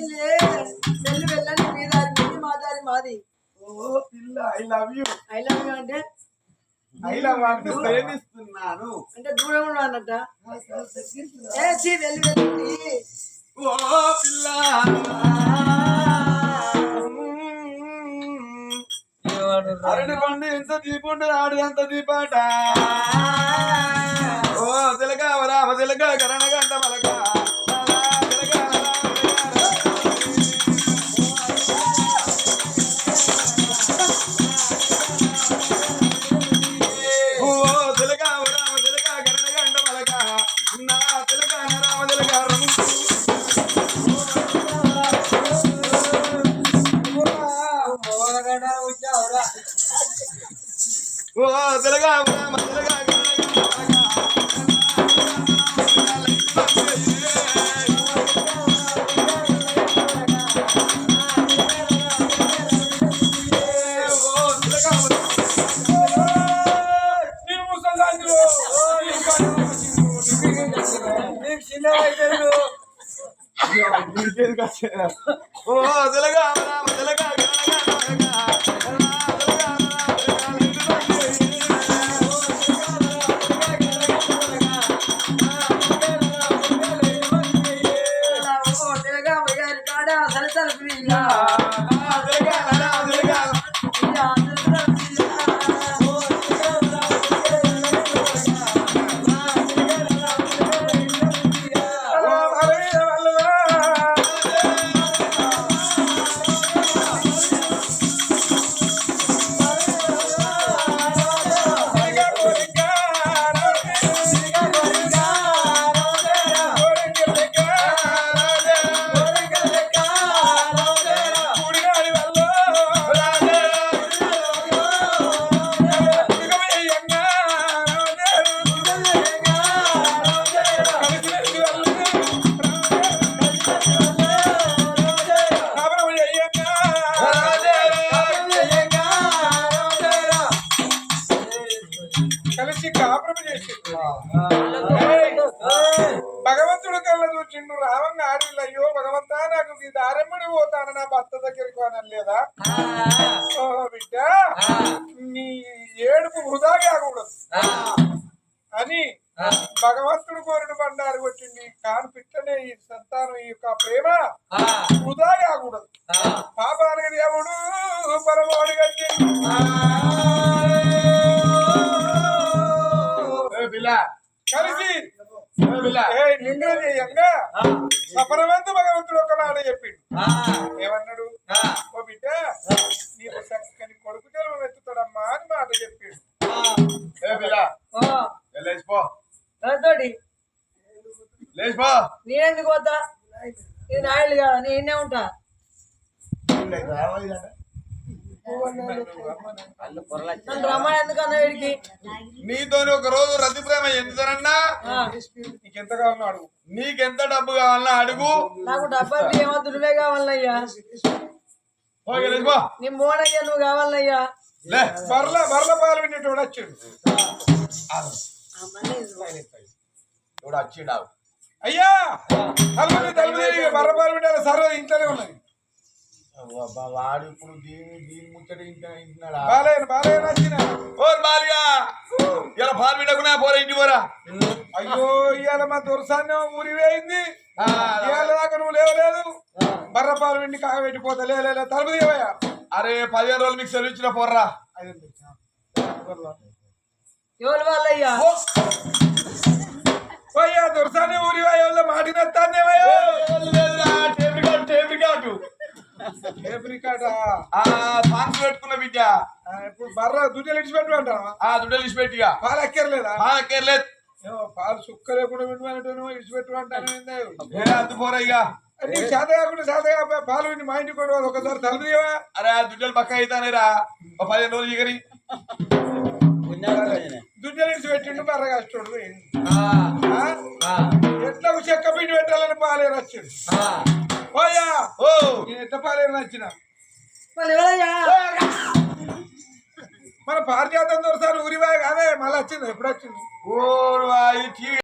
వీళ్ళే వెళ్ళి వెళ్ళండి మీ దారి మీది ఓ పిల్ల I love you I love you అంటే? ఐ లవ్ అంటే ప్రేమిస్తున్నాను. అంటే దూరం ఉన్నా అన్నట్ట ఏ చీ వెళ్ళి వెళ్ళండి. ఓ పిల్ల. అరటి పండు ఎంత దీపుండు ఆడు ఎంత దీపాట ఓ తిలక రామ తిలక కరణ గంట మలక ఓ తెలగా రామ ఓ తెలగా రామ తెలగా భగవంతుడు కళ్ళ చూచిండు రావంగా ఆడిల్లు. అయ్యో భగవంతా నాకు ఈ దారెమ్మడి పోతాను నా భర్త దగ్గరికి అని లేదా ఓ బిడ్డ నీ ఏడుపు వృధా కాకూడదు. అని భగవంతుడు కోరిన బండారు కొట్టింది. కాను పిట్టనే ఈ సంతానం ఈ యొక్క ప్రేమ వృధా కాకూడదు. సఫలవంత భగవంతుడు ఒక మాట చెప్పిండు ఏమన్నాడు? ఓ బిడ్డ నీకు చక్కని కొడుకు జన్మ ఎత్తుతాడమ్మా అని మాట చెప్పిండు. లేచిపో తోటి? లేచిపో నేనెందుకు పోతా? ఇది నాయుడు కదా? నేనే ఉంటా? నీతోని ఒక రోజు రతి ప్రేమ ఎందుకనన్నా ఆ, నీకు ఎంత కావాలో అడుగు. నీకెంత డబ్బు కావాలన్నా అడుగు. నాకు డబ్బు ఏమో నువ్వే కావాలయ్యా నీ నువ్వు కావాలయ్యా లే బర్ల బర్ల పాలు వినేటోడు వచ్చాడు. ఇప్పుడు వచ్చిండావు అయ్యా! బర్ర పాలు వింటే సర్వ ఇంట్లోనే ఉన్నది. వాడు ఇప్పుడు దీని దీని ముచ్చట ఇంట ఇంటున్నాడా బాలేను బాలేను వచ్చిన. ఓ పాలు పెట్టకున్నా పోరా ఇంటి పోరా. అయ్యో ఇవాళ మా దురసాన్యం ఊరి వేయింది. ఇవాళ దాకా నువ్వు లేవలేదు. బర్ర పాలు విండి కాగబెట్టిపోతా. లే లే, లే, తలుపు తీయవయ్యా. అరే పదిహేను రోజులు మీకు సెలవు ఇచ్చిన పోర్రా. ఎవరు వాళ్ళయ్యా? పోయ్యా దురసాన్యం ఊరి టేబుల్ కాటు టేబుల్ కాటు ఏప్రికాట ఆ సాంగ్స్ పెట్టుకున్న బిడ్డ. ఇప్పుడు బర్ర దుడ్డలు ఇడిచిపెట్టు అంటావా ఆ దుడ్డలు ఇచ్చిపెట్టిగా పాలు ఎక్కర్లేదా ఆ కేర్లేదు ఏమో పాలు సుక్క లేకుండా వింటున్నట్టు ఇడిచిపెట్టు అంటాను ఏ అంత పోరా ఇక. నీకు చేత కాకుండా చేత పాలు విని మా ఇంటికి కూడా ఒకసారి తలుపు తీయవా అరే ఆ దుడ్డలు పక్క అవుతానేరా ఒక పదిహేను రోజులు ఇగరి. దుడ్డలు ఇడిచిపెట్టిండు బర్ర కష్టోడు ఎట్లా చెక్క పిండి పెట్టాలని పాలేరు వచ్చాడు? పోయా. ఓ. నేను ఎట్లా పాలేరు ఎవరయ్యా? మన పారిజాతం దొరసారి ఊరివా కాదే మళ్ళీ వచ్చింది ఎప్పుడు వచ్చింది ఓ టీవీ